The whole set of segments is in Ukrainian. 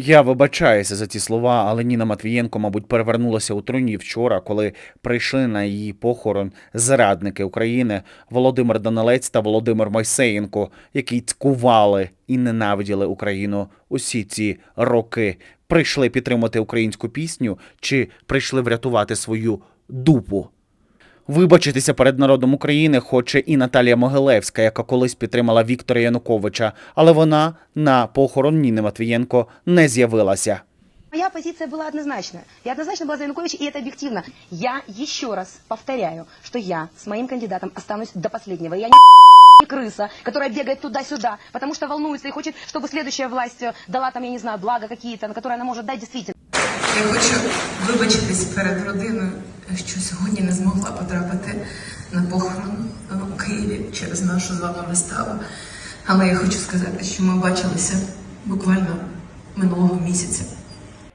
Я вибачаюся за ці слова, але Ніна Матвієнко, мабуть, перевернулася у труні вчора, коли прийшли на її похорон зрадники України Володимир Данилець та Володимир Мойсеєнко, які цькували і ненавиділи Україну усі ці роки. Прийшли підтримати українську пісню чи прийшли врятувати свою дупу. Вибачитися перед народом України хоче і Наталія Могилевська, яка колись підтримала Віктора Януковича, але вона на похорон Ніни Матвієнко не з'явилася. Моя позиция была однозначна. Я однозначно была за Януковича, и это объективно. Я еще раз повторяю, что я с моим кандидатом останусь до последнего. Я не крыса, которая бегает туда-сюда, потому что волнуется и хочет, чтобы следующая власть э, дала там, я не знаю, блага какие-то, на которые она может дать действительно. Я хочу вибачитись перед родиною, що сьогодні не змогла потрапити на похорон у Києві через нашу з вами виставу. Але я хочу сказати, що ми бачилися буквально минулого місяця.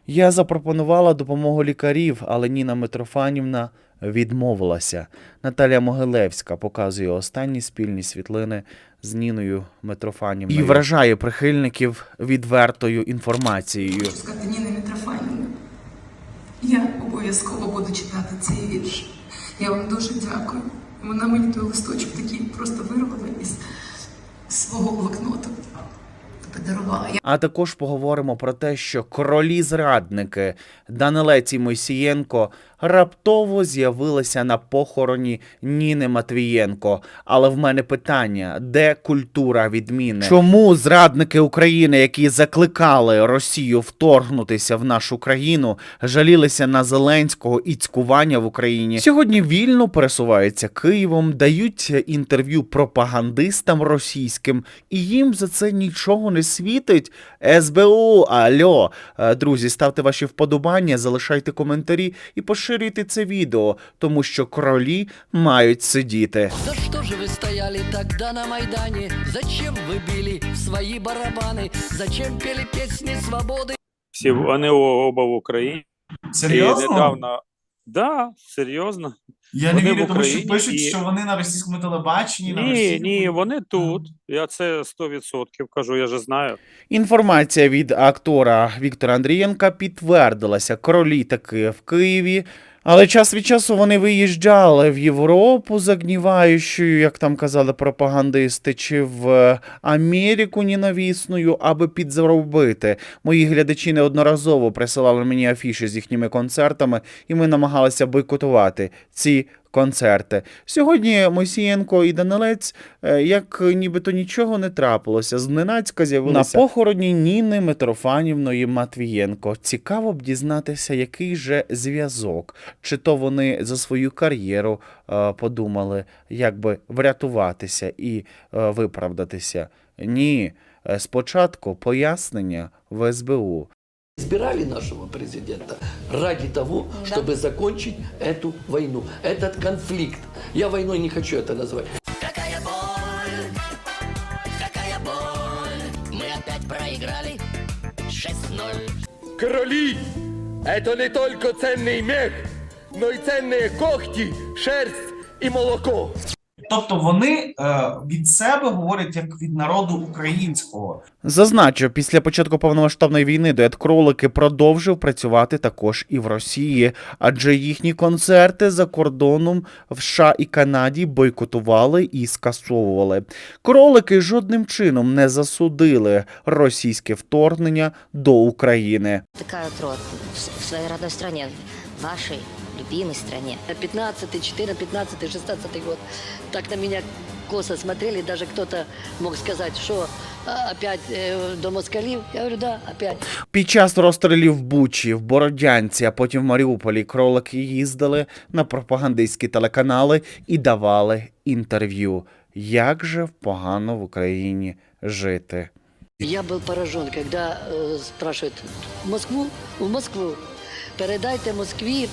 Я запропонувала допомогу лікарів, але Ніна Митрофанівна відмовилася. Наталія Могилевська показує останні спільні світлини з Ніною Митрофанівною і вражає прихильників відвертою інформацією. Хочу сказати Ніна Мітрофанівна. Обов'язково буду читати цей вірш. Я вам дуже дякую. Вона мені той листочок такий просто вирвала із свого блокноту. Подарувала. Я А також поговоримо про те, що кролі-зрадники Данилець і Мойсієнко раптово з'явилися на похороні Ніни Матвієнко. Але в мене питання: де культура відміни? Чому зрадники України, які закликали Росію вторгнутися в нашу країну, жалілися на Зеленського і цькування в Україні? Сьогодні вільно пересуваються Києвом, дають інтерв'ю пропагандистам російським, і їм за це нічого не світить. СБУ, альо. Е, Друзі, ставте ваші вподобання, залишайте коментарі і поширюйте це відео, тому що кролі мають сидіти. За что же вы стояли тогда на Майдане? Зачем вы били в свои барабаны? Зачем пели песни свободы? Всі вони о- оба в Україні. Серйозно? І недавно. Да, серйозно. Я не Вони в вірю, тому що Україні пишуть, і- що вони на російському телебаченні. на Ні, російському... ні, вони тут. Я це 100% кажу, я же знаю. Інформація від актора Віктора Андрієнка підтвердилася. Кролі таки в Києві. Але час від часу вони виїжджали в Європу загніваючою, як там казали пропагандисти, чи в Америку ненавісною, аби підзаробити. Мої глядачі неодноразово присилали мені афіші з їхніми концертами, і ми намагалися бойкотувати ці концерти. Сьогодні Мойсієнко і Данилець, е, як нібито нічого не трапилося, зненацька з'явилися на похороні Ніни Митрофанівної Матвієнко. Цікаво б дізнатися, який же зв'язок. Чи то вони за свою кар'єру е, подумали, як би врятуватися і е, виправдатися. Ні. Спочатку пояснення в СБУ. Избирали нашего президента ради того, чтобы закончить эту войну, этот конфликт. Я войной не хочу это назвать. Какая боль, какая боль, мы опять проиграли 6-0. Короли – это не только ценный мех, но и ценные когти, шерсть и молоко. Тобто вони е, від себе говорять як від народу українського. Зазначу, після початку повномасштабної війни дует кролики продовжив працювати також і в Росії, адже їхні концерти за кордоном в США і Канаді бойкотували і скасовували. Кролики жодним чином не засудили російське вторгнення до України. такая вот род в в своей родной стране, в вашей любимой стране. 15 14 15 16 год. Так на меня косо смотрели, даже кто-то мог сказать, что а, опять э, до москалів. Я говорю, да, опять. Під час розстрілів в Бучі, в Бородянці, а потім в Маріуполі кролики їздили на пропагандистські телеканали і давали інтерв'ю. Як же погано в Україні жити? Я был поражен, когда э, спрашивают в Москву, в Москву, передайте Москві,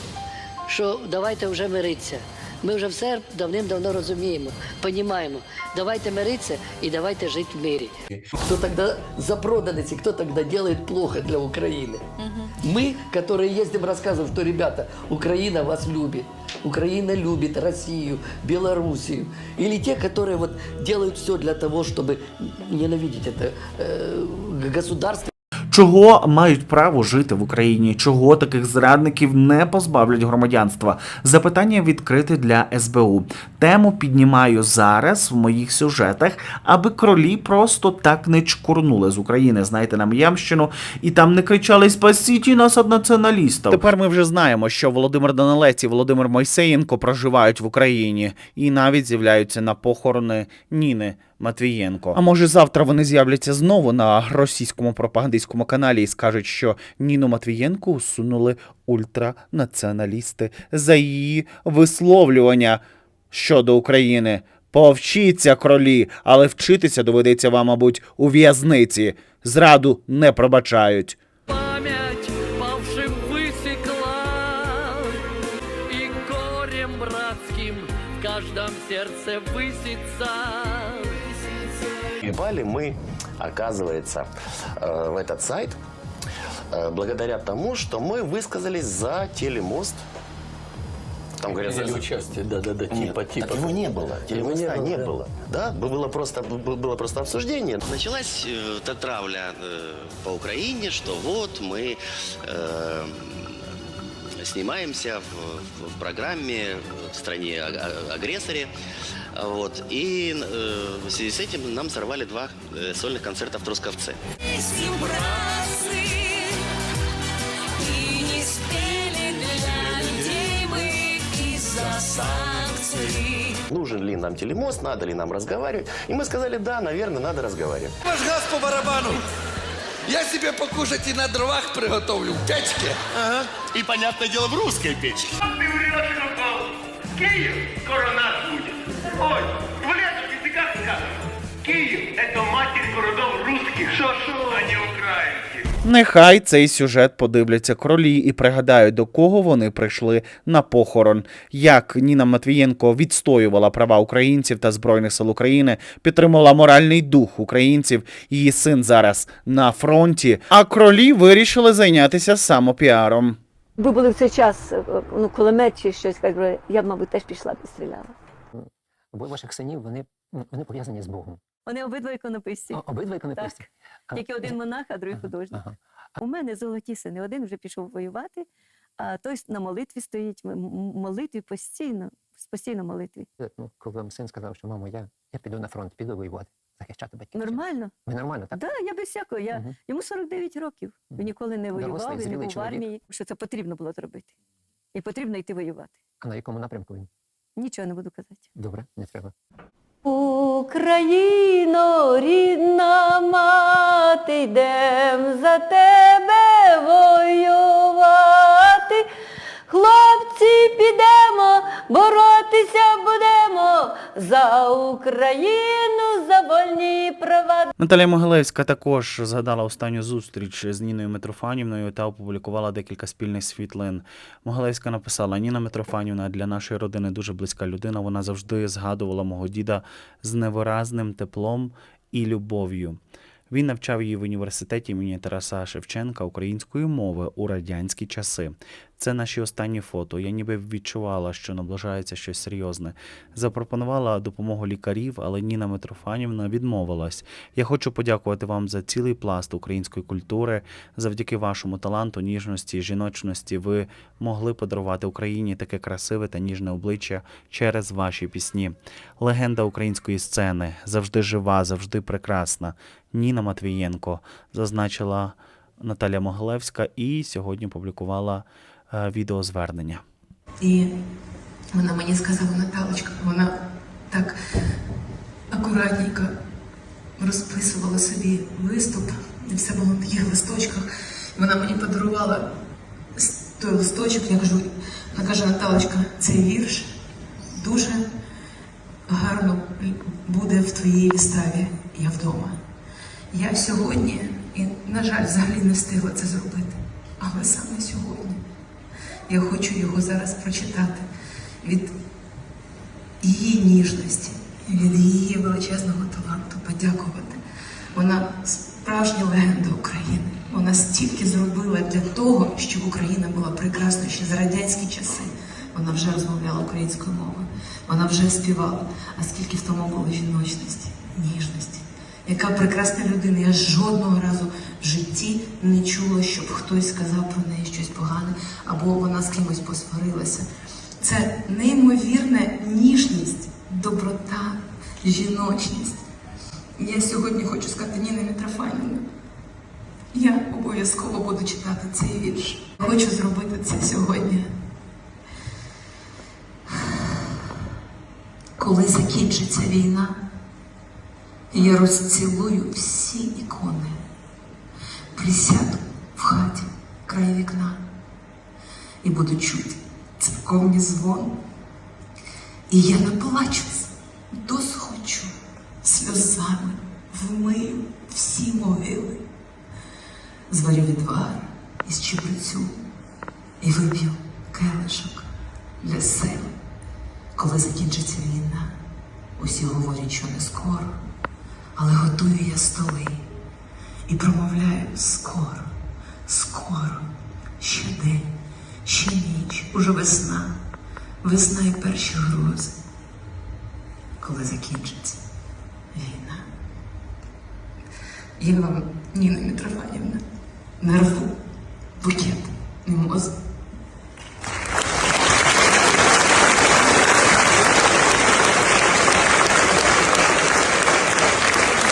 що давайте вже миритися. Ми вже все давним-давно розуміємо, понімаємо. Давайте миритися і давайте жити в мирі. Хто тоді запроданець і хто тоді делает плохо для України? Мы, которые ездим, рассказываем, что, ребята, Украина вас любит. Украина любит Россию, Белоруссию. Или те, которые вот делают все для того, чтобы ненавидеть это э, государство. Чого мають право жити в Україні? Чого таких зрадників не позбавлять громадянства? Запитання відкрите для СБУ. Тему піднімаю зараз в моїх сюжетах, аби кролі просто так не чкурнули з України. Знаєте, на М'ямщину, і там не кричали Спасіть нас від націоналістів. Тепер ми вже знаємо, що Володимир Данилець і Володимир Мойсеєнко проживають в Україні і навіть з'являються на похорони Ніни. Матвієнко. А може завтра вони з'являться знову на російському пропагандистському каналі і скажуть, що Ніну Матвієнко усунули ультранаціоналісти за її висловлювання щодо України. Повчіться, кролі, але вчитися доведеться вам, мабуть, у в'язниці. Зраду не пробачають. память павшим высекла, И горем братским в каждом сердце высится. Попали мы, оказывается, э, в этот сайт э, благодаря тому, что мы высказались за телемост. Там говорят, за... участие, да-да-да, Нет, так его не было, Его не не, было, было. Да, было просто, было просто обсуждение. Началась э, эта травля э, по Украине, что вот мы э, снимаемся в, в программе в стране а- а- агрессоре. Вот. И э, в связи с этим нам сорвали два э, сольных концерта в Трусковце. Нужен ли нам телемост, надо ли нам разговаривать. И мы сказали, да, наверное, надо разговаривать. Ваш газ по барабану. Я себе покушать и на дровах приготовлю в печке. Ага. И, понятное дело, в русской печке. Киев скоро нас будет. Ой, в лету ты как скажешь? Киев – это матерь городов русских, шо-шо, а не украинских. Нехай цей сюжет подивляться кролі і пригадають, до кого вони прийшли на похорон. Як Ніна Матвієнко відстоювала права українців та збройних сил України, підтримала моральний дух українців. Її син зараз на фронті. А кролі вирішили зайнятися самопіаром. Ви були в цей час, е, ну, кулемет чи щось, як би, я б, мабуть, теж пішла б і стріляла. Обоє ваших синів, вони, вони пов'язані з Богом. Вони обидва іконописці. Обидва іконописці. А- Тільки один монах, а другий Ага, художник. ага. У мене золоті сини. Один вже пішов воювати, а той на молитві стоїть. Молитві постійно, постійно молитві. Ну, коли вам син сказав, що мамо, я, я піду на фронт, піду воювати, захищати батьків. Нормально? Ви нормально, так? Так, да, я без всякого. Я, Мгм. Йому 49 років. Він ніколи не Дорослий, воював, він не зрілий був в армії. Що це потрібно було зробити. І потрібно йти воювати. А на якому напрямку він? Нічого не буду казати. Добре, не треба. Україно, рідна мати, йдем за тебе воювати. Хлопці, підемо, боротися будемо за Україну, за вольні права. Наталія Могилевська також згадала останню зустріч з Ніною Митрофанівною та опублікувала декілька спільних світлин. Могилевська написала: Ніна Митрофанівна для нашої родини дуже близька людина. Вона завжди згадувала мого діда з невиразним теплом і любов'ю. Він навчав її в університеті імені Тараса Шевченка української мови у радянські часи. Це наші останні фото. Я ніби відчувала, що наближається щось серйозне. Запропонувала допомогу лікарів, але Ніна Митрофанівна відмовилась. Я хочу подякувати вам за цілий пласт української культури. Завдяки вашому таланту, ніжності, жіночності ви могли подарувати Україні таке красиве та ніжне обличчя через ваші пісні. Легенда української сцени завжди жива, завжди прекрасна. Ніна Матвієнко зазначила Наталя Могилевська і сьогодні публікувала відеозвернення. І вона мені сказала, Наталочка, вона так акуратненько розписувала собі виступ, і все було в таких листочках. Вона мені подарувала той листочок, я кажу, вона каже, Наталочка, цей вірш дуже гарно буде в твоїй виставі Я вдома. Я сьогодні, і, на жаль, взагалі не встигла це зробити. Але саме сьогодні я хочу його зараз прочитати від її ніжності, від її величезного таланту, подякувати. Вона справжня легенда України. Вона стільки зробила для того, щоб Україна була прекрасна ще за радянські часи. Вона вже розмовляла українською мовою, вона вже співала. А скільки в тому було жіночності, ніжності. Яка прекрасна людина. Я жодного разу в житті не чула, щоб хтось сказав про неї щось погане, або вона з кимось посварилася. Це неймовірна ніжність, доброта, жіночність. Я сьогодні хочу сказати Ніна Мітрофанівна. Я обов'язково буду читати цей вірш. Хочу зробити це сьогодні. Коли закінчиться війна, я розцілую всі ікони, присяду в хаті край вікна і буду чути церковні дзвони. І я наплачусь, досхочу, сльозами вмию всі могили, зварю відвар із чебрецю і вип'ю келишок для себе. Коли закінчиться війна, усі говорять, що не скоро, але готую я столи і промовляю скоро, скоро, ще день, ще ніч, уже весна, весна і перші грози, коли закінчиться війна. Я вам, Ніна Митрофанівна, нарву букет мімоз